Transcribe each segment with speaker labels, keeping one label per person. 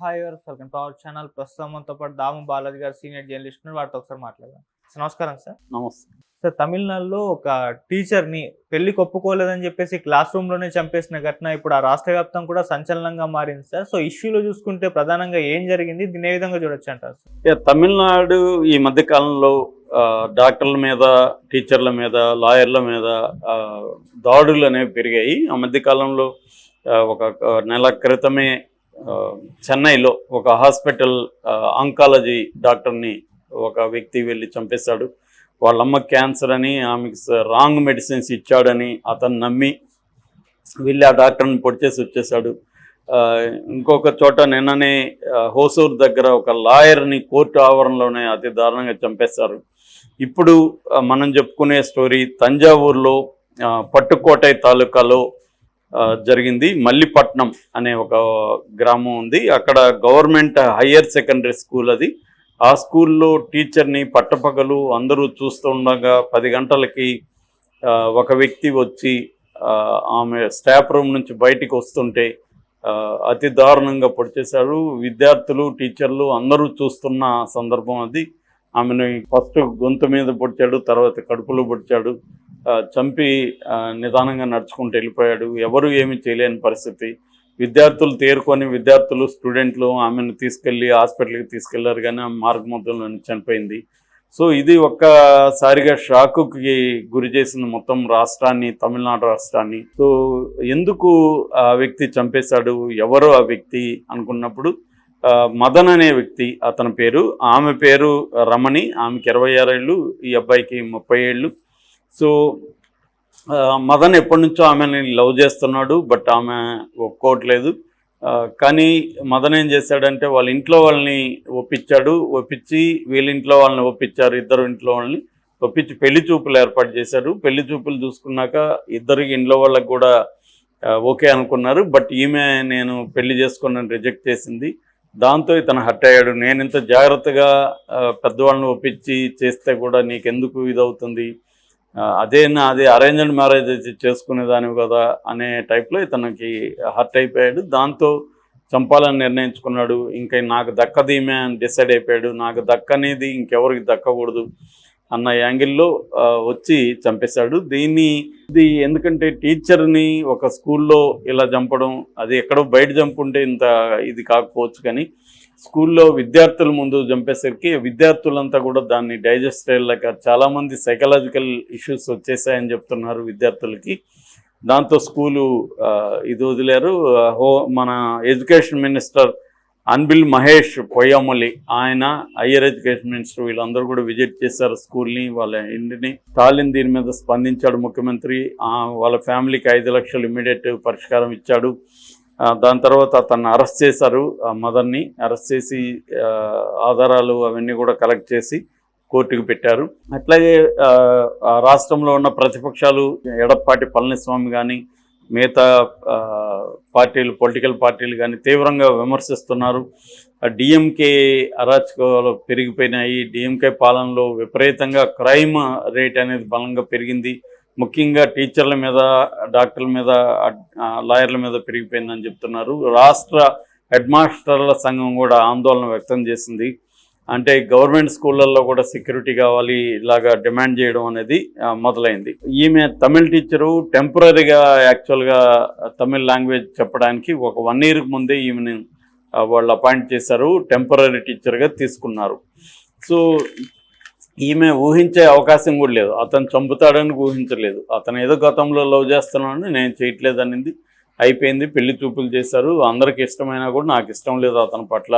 Speaker 1: Hi welcome to our channel ప్రస్తుతం మనతో పాటు దాము బాలాజీ గారు సీనియర్ జర్నలిస్ట్ ఉన్నారు. వారితో ఒకసారి మాట్లాడదాం. సార్ నమస్కారం సార్.
Speaker 2: నమస్తే.
Speaker 1: సార్ తమిళనాడులో ఒక టీచర్ని పెళ్ళికి ఒప్పుకోలేదని చెప్పేసి క్లాస్ రూమ్లోనే చంపేసిన ఘటన ఇప్పుడు ఆ రాష్ట్ర వ్యాప్తం కూడా సంచలనంగా మారింది సార్. సో ఇష్యూలో చూసుకుంటే ప్రధానంగా ఏం జరిగింది? దీని ఏ విధంగా చూడొచ్చు అంటారు సార్?
Speaker 2: తమిళనాడు ఈ మధ్య కాలంలో డాక్టర్ల మీద టీచర్ల మీద లాయర్ల మీద దాడులు అనేవి పెరిగాయి. ఆ మధ్య కాలంలో ఒక నెల క్రితమే చెన్నైలో ఒక హాస్పిటల్ ఆంకాలజీ డాక్టర్ని ఒక వ్యక్తి వెళ్ళి చంపేశాడు. వాళ్ళమ్మ క్యాన్సర్ అని ఆమెకి రాంగ్ మెడిసిన్స్ ఇచ్చాడని అతను నమ్మి వెళ్ళి ఆ డాక్టర్ని పొడిచేసి వచ్చేసాడు ఇంకొక చోట నిన్ననే హోసూర్ దగ్గర ఒక లాయర్ని కోర్టు ఆవరణలోనే అతి దారుణంగా చంపేశారు. ఇప్పుడు మనం చెప్పుకునే స్టోరీ తంజావూరులో పట్టుకోటై తాలూకాలో జరిగింది. మల్లిపట్నం అనే ఒక గ్రామం ఉంది. అక్కడ గవర్నమెంట్ హయ్యర్ సెకండరీ స్కూల్ అది. ఆ స్కూల్లో టీచర్ని పట్టపగలు అందరూ చూస్తుండగా పది గంటలకి ఒక వ్యక్తి వచ్చి ఆమె స్టాఫ్ రూమ్ నుంచి బయటికి వస్తుంటే అతి దారుణంగా పొడిచేశారు విద్యార్థులు టీచర్లు అందరూ చూస్తున్న సందర్భం అది. ఆమెను ఫస్ట్ గొంతు మీద పొడిచాడు తర్వాత కడుపులో పొడిచాడు. చంపి నిదానంగా నడుచుకుంటూ వెళ్ళిపోయాడు. ఎవరు ఏమీ చేయలేని పరిస్థితి. విద్యార్థులు తేరుకొని విద్యార్థులు స్టూడెంట్లు ఆమెను తీసుకెళ్ళి హాస్పిటల్కి తీసుకెళ్ళారు కానీ ఆమె మార్గమధ్యంలో చనిపోయింది. సో ఇది ఒక్కసారిగా షాకుకి గురి చేసింది మొత్తం రాష్ట్రాన్ని తమిళనాడు రాష్ట్రాన్ని. సో ఎందుకు ఆ వ్యక్తి చంపేశాడు? ఎవరు ఆ వ్యక్తి అనుకున్నప్పుడు మదన్ అనే వ్యక్తి అతని పేరు. ఆమె పేరు రమణి. ఆమెకి ఇరవై ఆరు ఏళ్ళు ఈ అబ్బాయికి ముప్పై ఏళ్ళు. సో మదన్ ఎప్పటి నుంచో ఆమెని లవ్ చేస్తున్నాడు బట్ ఆమె ఒప్పుకోవట్లేదు. కానీ మదన్ ఏం చేశాడంటే వాళ్ళ ఇంట్లో వాళ్ళని ఒప్పించాడు. ఒప్పించి వీళ్ళ ఇంట్లో వాళ్ళని ఒప్పించారు ఇద్దరు ఇంట్లో వాళ్ళని ఒప్పించి పెళ్ళి చూపులు ఏర్పాటు చేశారు. పెళ్ళి చూపులు చూసుకున్నాక ఇద్దరు ఇంట్లో వాళ్ళకి కూడా ఓకే అనుకున్నారు. బట్ ఈమె నేను పెళ్ళి చేసుకున్నాను రిజెక్ట్ చేసింది. దాంతో ఇతను హట్ అయ్యాడు. నేను ఇంత జాగ్రత్తగా పెద్దవాళ్ళని ఒప్పించి చేస్తే కూడా నీకెందుకు ఇదవుతుంది? అదే నా అదే అరేంజ్డ్ మ్యారేజ్ చేసుకునేదానివి కదా అనే టైప్లో ఇతనికి హర్ట్ అయిపోయాడు. దాంతో చంపాలని నిర్ణయించుకున్నాడు. ఇంకా నాకు దక్కదీమే అని డిసైడ్ అయిపోయాడు. నాకు దక్కనేది ఇంకెవరికి దక్కకూడదు అన్న యాంగిల్లో వచ్చి చంపేశాడు. దీన్ని ఇది ఎందుకంటే టీచర్ని ఒక స్కూల్లో ఇలా చంపడం అది ఎక్కడో బయట చంపుంటే ఇంత ఇది కాకపోవచ్చు కానీ స్కూల్లో విద్యార్థుల ముందు చంపేసరికి విద్యార్థులంతా కూడా దాన్ని డైజెస్ట్ అయ్యేలాక చాలామంది సైకలాజికల్ ఇష్యూస్ వచ్చేసాయని చెప్తున్నారు విద్యార్థులకి. దాంతో స్కూలు ఇది వదిలేరు. హో మన ఎడ్యుకేషన్ మినిస్టర్ అన్బిల్ మహేష్ పొయ్యమొలి ఆయన హయ్యర్ ఎడ్యుకేషన్ మినిస్టర్ వీళ్ళందరూ కూడా విజిట్ చేశారు స్కూల్ని వాళ్ళ ఇంటిని. స్టాలిన్ దీని మీద స్పందించాడు ముఖ్యమంత్రి. ఆ, వాళ్ళ ఫ్యామిలీకి ఐదు లక్షలు ఇమ్మీడియట్ పరిష్కారం ఇచ్చాడు. దాని తర్వాత తను అరెస్ట్ చేశారు ఆ మదర్ని. అరెస్ట్ చేసి ఆధారాలు అవన్నీ కూడా కలెక్ట్ చేసి కోర్టుకు పెట్టారు. అట్లాగే ఆ, రాష్ట్రంలో ఉన్న ప్రతిపక్షాలు ఎడప్పాటి పళనిస్వామి కానీ మిగతా పార్టీలు పొలిటికల్ పార్టీలు కానీ తీవ్రంగా విమర్శిస్తున్నారు. డిఎంకే అరాచకాలు పెరిగిపోయినాయి. డిఎంకే పాలనలో విపరీతంగా క్రైమ్ రేట్ అనేది బలంగా పెరిగింది. ముఖ్యంగా టీచర్ల మీద డాక్టర్ల మీద లాయర్ల మీద పెరిగిపోయిందని చెప్తున్నారు. రాష్ట్ర హెడ్ మాస్టర్ల సంఘం కూడా ఆందోళన వ్యక్తం చేసింది. అంటే గవర్నమెంట్ స్కూళ్ళల్లో కూడా సెక్యూరిటీ కావాలి ఇలాగా డిమాండ్ చేయడం అనేది మొదలైంది. ఈమె తమిళ్ టీచరు టెంపరీగా యాక్చువల్గా తమిళ్ లాంగ్వేజ్ చెప్పడానికి ఒక వన్ ఇయర్కి ముందే ఈమెను వాళ్ళు అపాయింట్ చేశారు టెంపరీ టీచర్గా తీసుకున్నారు. సో ఈమె ఊహించే అవకాశం కూడా లేదు. అతను చంపుతాడని ఊహించలేదు. అతను ఏదో గతంలో లవ్ చేస్తున్నాడని నేను చేయట్లేదు అనింది. అయిపోయింది. పెళ్ళి చూపులు చేశారు. అందరికి ఇష్టమైనా కూడా నాకు ఇష్టం లేదు అతని పట్ల.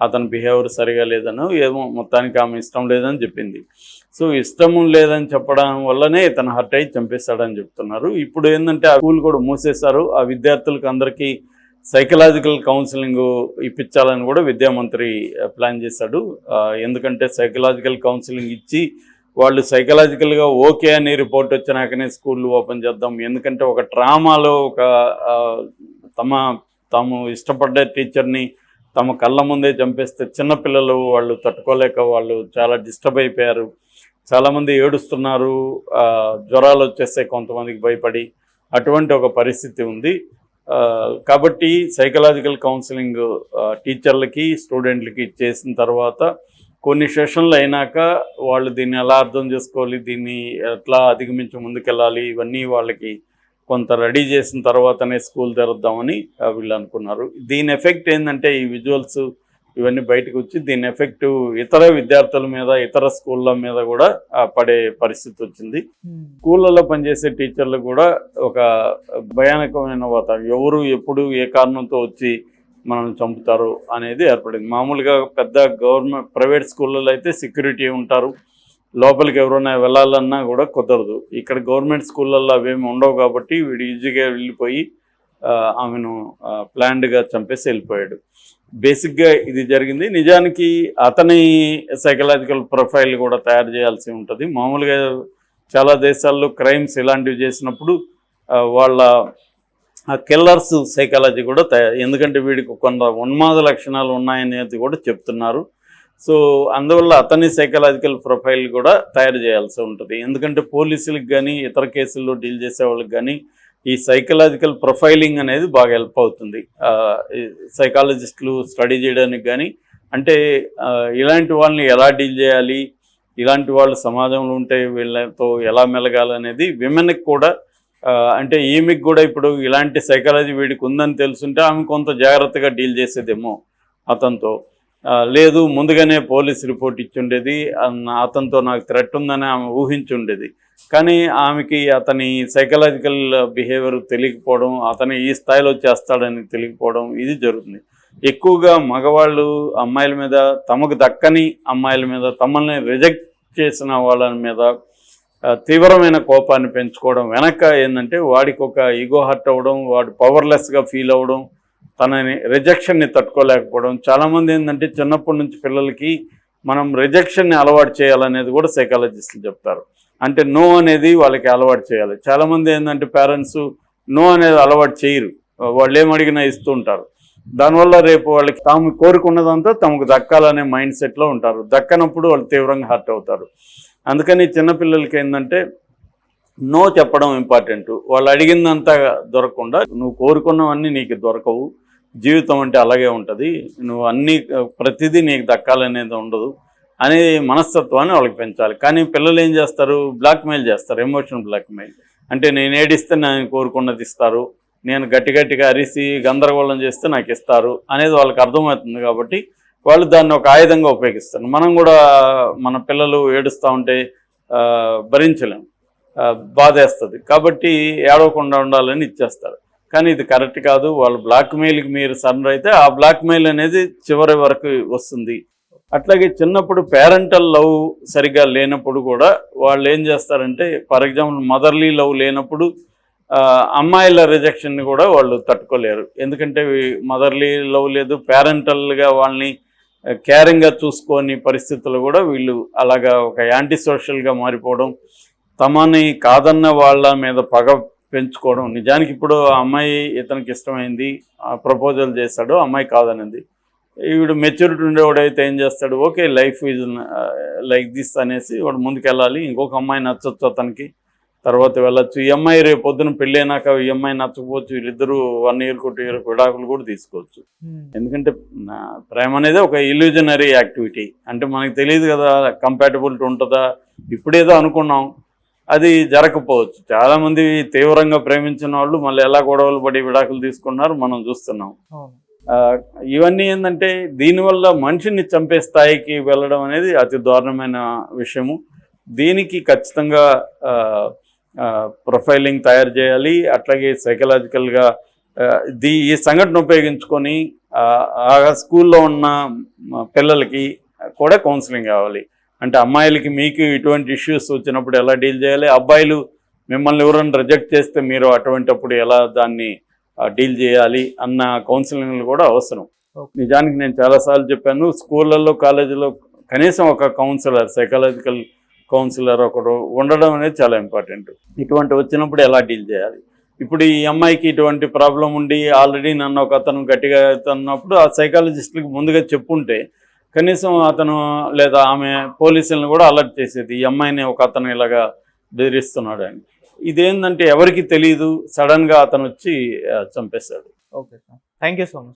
Speaker 2: అతని బిహేవియర్ సరిగా లేదనో ఏమో మొత్తానికి ఆమె ఇష్టం లేదని చెప్పింది. సో ఇష్టం లేదని చెప్పడం వల్లనే ఇతను హర్ట్ అయి చంపేశాడని చెప్తున్నారు. ఇప్పుడు ఏంటంటే ఆ స్కూల్ కూడా మూసేశారు. ఆ విద్యార్థులకు అందరికీ సైకలాజికల్ కౌన్సిలింగ్ ఇప్పించాలని కూడా విద్యామంత్రి ప్లాన్ చేశాడు. ఎందుకంటే సైకలాజికల్ కౌన్సిలింగ్ ఇచ్చి వాళ్ళు సైకలాజికల్గా ఓకే అని రిపోర్ట్ వచ్చినాకనే స్కూళ్ళు ఓపెన్ చేద్దాం. ఎందుకంటే ఒక ట్రామాలో ఒక తమ తాము ఇష్టపడ్డ టీచర్ని తమ కళ్ళ ముందే చంపేస్తే చిన్నపిల్లలు వాళ్ళు తట్టుకోలేక వాళ్ళు చాలా డిస్టర్బ్ అయిపోయారు. చాలామంది ఏడుస్తున్నారు. జ్వరాలు వచ్చేస్తే కొంతమందికి భయపడి అటువంటి ఒక పరిస్థితి ఉంది. కాబట్టి సైకలాజికల్ కౌన్సిలింగ్ టీచర్లకి స్టూడెంట్లకి చేసిన తర్వాత కొన్ని సెషన్లు అయినాక వాళ్ళు దీన్ని ఎలా అర్థం చేసుకోవాలి దీన్ని ఎట్లా అధిగమించి ముందుకెళ్ళాలి ఇవన్నీ వాళ్ళకి కొంత రెడీ చేసిన తర్వాతనే స్కూల్ తెరుద్దామని వీళ్ళు అనుకున్నారు. దీని ఎఫెక్ట్ ఏంటంటే ఈ విజువల్స్ ఇవన్నీ బయటకు వచ్చి దీని ఎఫెక్ట్ ఇతర విద్యార్థుల మీద ఇతర స్కూళ్ళ మీద కూడా పడే పరిస్థితి వచ్చింది. స్కూళ్ళలో పనిచేసే టీచర్లు కూడా ఒక భయానకమైన వాతావరణం. ఎవరు ఎప్పుడు ఏ కారణంతో వచ్చి మనల్ని చంపుతారు అనేది ఏర్పడింది. మామూలుగా పెద్ద గవర్నమెంట్ ప్రైవేట్ స్కూళ్ళలో అయితే సెక్యూరిటీ ఉంటారు. లోపలికి ఎవరైనా వెళ్ళాలన్నా కూడా కుదరదు. ఇక్కడ గవర్నమెంట్ స్కూళ్ళల్లో అవేమి ఉండవు కాబట్టి వీడు ఈజీగా వెళ్ళిపోయి ఆమెను ప్లాన్డ్గా చంపేసి వెళ్ళిపోయాడు. బేసిక్గా ఇది జరిగింది. నిజానికి అతని సైకలాజికల్ ప్రొఫైల్ కూడా తయారు చేయాల్సి ఉంటుంది. మామూలుగా చాలా దేశాల్లో క్రైమ్స్ ఇలాంటివి చేసినప్పుడు వాళ్ళ కిల్లర్స్ సైకాలజీ కూడా తయారు ఎందుకంటే వీడికి కొంత ఉన్మాద లక్షణాలు ఉన్నాయనేది కూడా చెప్తున్నారు. సో అందువల్ల అతని సైకలాజికల్ ప్రొఫైల్ కూడా తయారు చేయాల్సి ఉంటుంది. ఎందుకంటే పోలీసులకు కానీ ఇతర కేసుల్లో డీల్ చేసే వాళ్ళకి కానీ ఈ సైకలాజికల్ ప్రొఫైలింగ్ అనేది బాగా హెల్ప్ అవుతుంది. సైకాలజిస్టులు స్టడీ చేయడానికి కానీ అంటే ఇలాంటి వాళ్ళని ఎలా డీల్ చేయాలి ఇలాంటి వాళ్ళు సమాజంలో ఉంటే వీళ్ళతో ఎలా మెలగాలనేది విమెన్కి కూడా అంటే ఈమెకి కూడా ఇప్పుడు ఇలాంటి సైకాలజీ వీడికి ఉందని తెలుసుంటే ఆమె కొంత జాగ్రత్తగా డీల్ చేసేదేమో అతనితో. లేదు ముందుగానే పోలీస్ రిపోర్ట్ ఇచ్చుండేది అతనితో నాకు థ్రెట్ ఉందని ఆమె ఊహించుండేది కానీ ఆమెకి అతని సైకలాజికల్ బిహేవియర్ తెలియకపోవడం అతను ఈ స్థాయిలో చేస్తాడని తెలియకపోవడం ఇది జరుగుతుంది. ఎక్కువగా మగవాళ్ళు అమ్మాయిల మీద తమకు దక్కని అమ్మాయిల మీద తమల్ని రిజెక్ట్ చేసిన వాళ్ళ మీద తీవ్రమైన కోపాన్ని పెంచుకోవడం వెనక ఏంటంటే వాడికి ఒక ఈగో హర్ట్ అవ్వడం వాడు పవర్లెస్గా ఫీల్ అవ్వడం తనని రిజెక్షన్ని తట్టుకోలేకపోవడం. చాలామంది ఏంటంటే చిన్నప్పటి నుంచి పిల్లలకి మనం రిజెక్షన్ని అలవాటు చేయాలనేది కూడా సైకాలజిస్టులు చెప్తారు. అంటే నో అనేది వాళ్ళకి అలవాటు చేయాలి. చాలామంది ఏంటంటే పేరెంట్స్ నో అనేది అలవాటు చేయరు. వాళ్ళు ఏం అడిగినా ఇస్తూ ఉంటారు. దానివల్ల రేపు వాళ్ళకి తాము కోరుకున్నదంతా తమకు దక్కాలనే మైండ్ సెట్లో ఉంటారు. దక్కనప్పుడు వాళ్ళు తీవ్రంగా హర్ట్ అవుతారు. అందుకని చిన్నపిల్లలకి ఏంటంటే నో చెప్పడం ఇంపార్టెంట్ వాళ్ళు అడిగిందంతా దొరకకుండా నువ్వు కోరుకున్నవన్నీ నీకు దొరకవు. జీవితం అంటే అలాగే ఉంటుంది. నువ్వు అన్నీ ప్రతిదీ నీకు దక్కాలనేది ఉండదు. అనే మనస్తత్వాన్ని వాళ్ళకి పెంచాలి. కానీ పిల్లలు ఏం చేస్తారు? బ్లాక్మెయిల్ చేస్తారు. Emotional blackmail. అంటే నేను ఏడిస్తే నేను కోరుకున్నది ఇస్తారు. నేను గట్టి గట్టిగా అరిసి గందరగోళం చేస్తే నాకు ఇస్తారు అనేది వాళ్ళకి అర్థమవుతుంది కాబట్టి వాళ్ళు దాన్ని ఒక ఆయుధంగా ఉపయోగిస్తారు. మనం కూడా మన పిల్లలు ఏడుస్తూ ఉంటే భరించలేము బాధేస్తుంది. కాబట్టి ఏడవకుండా ఉండాలని ఇచ్చేస్తారు. కానీ ఇది కరెక్ట్ కాదు. వాళ్ళు బ్లాక్మెయిల్కి మీరు సరెండర్ అయితే ఆ బ్లాక్మెయిల్ అనేది చివరి వరకు వస్తుంది. అట్లాగే చిన్నప్పుడు పేరెంటల్ లవ్ సరిగ్గా లేనప్పుడు కూడా వాళ్ళు ఏం చేస్తారంటే ఫర్ ఎగ్జాంపుల్ మదర్లీ లవ్ లేనప్పుడు అమ్మాయిల రిజెక్షన్ని కూడా వాళ్ళు తట్టుకోలేరు. ఎందుకంటే మదర్లీ లవ్ లేదు పేరెంటల్గా వాళ్ళని కేరింగ్గా చూసుకోని పరిస్థితులు కూడా వీళ్ళు అలాగా ఒక యాంటీ సోషల్గా మారిపోవడం తమని కాదన్న వాళ్ళ మీద పగ పెంచుకోవడం. నిజానికి ఇప్పుడు ఆ అమ్మాయి ఇతనికి ఇష్టమైంది ప్రపోజల్ చేశాడు అమ్మాయి కాదనింది. ఈవిడ మెచ్యూరిటీ ఉండేవాడైతే ఏం చేస్తాడు? Okay life is like this అనేసి వాడు ముందుకెళ్ళాలి. ఇంకొక అమ్మాయి నచ్చొచ్చు అతనికి. తర్వాత వెళ్ళొచ్చు. ఈ అమ్మాయి రేపు పొద్దున పెళ్ళి అయినాక ఈ అమ్మాయి నచ్చకపోవచ్చు. వీళ్ళిద్దరూ వన్ ఇయర్ టూ ఇయర్ విడాకులు కూడా తీసుకోవచ్చు. ఎందుకంటే నా ప్రేమ అనేది ఒక ఇల్యూజనరీ యాక్టివిటీ అంటే మనకి తెలియదు కదా కంపాటబిలిటీ ఉంటుందా? ఇప్పుడేదో అనుకున్నాం. అది జరగకపోవచ్చు. చాలామంది తీవ్రంగా ప్రేమించిన వాళ్ళు మళ్ళీ ఎలా గొడవలు పడి విడాకులు తీసుకున్నారు మనం చూస్తున్నాం. ఇవన్నీ ఏంటంటే దీనివల్ల మనిషిని చంపే స్థాయికి వెళ్ళడం అనేది అతి దారుణమైన విషయము. దీనికి ఖచ్చితంగా ప్రొఫైలింగ్ తయారు చేయాలి. అట్లాగే సైకలాజికల్గా దీ ఈ సంఘటన ఉపయోగించుకొని ఆ, స్కూల్లో ఉన్న పిల్లలకి కూడా కౌన్సిలింగ్ కావాలి. అంటే అమ్మాయిలకి మీకు ఇటువంటి ఇష్యూస్ వచ్చినప్పుడు ఎలా డీల్ చేయాలి? అబ్బాయిలు మిమ్మల్ని ఎవరైనా రిజెక్ట్ చేస్తే మీరు అటువంటిప్పుడు ఎలా దాన్ని డీల్ చేయాలి అన్న కౌన్సిలింగ్లు కూడా అవసరం. నిజానికి నేను చాలాసార్లు చెప్పాను స్కూళ్ళల్లో కాలేజీలో కనీసం ఒక కౌన్సిలర్ సైకాలజికల్ కౌన్సిలర్ ఒకడు ఉండడం అనేది చాలా ఇంపార్టెంట్ ఇటువంటి వచ్చినప్పుడు ఎలా డీల్ చేయాలి? ఇప్పుడు ఈ అమ్మాయికి ఇటువంటి ప్రాబ్లం ఉండి ఆల్రెడీ నన్ను ఒక అతను గట్టిగా అన్నప్పుడు ఆ సైకాలజిస్ట్కి ముందుగా చెప్పుంటే కనీసం అతను లేదా ఆమె పోలీసులను కూడా అలర్ట్ చేసేది ఈ అమ్మాయిని ఒక అతను ఇలాగా బెదిరిస్తున్నాడు అని. ఇదేంటంటే ఎవరికి తెలియదు సడన్గా అతను వచ్చి చంపేశాడు. చంపేస్తాడు
Speaker 1: okay sir. Thank you so much.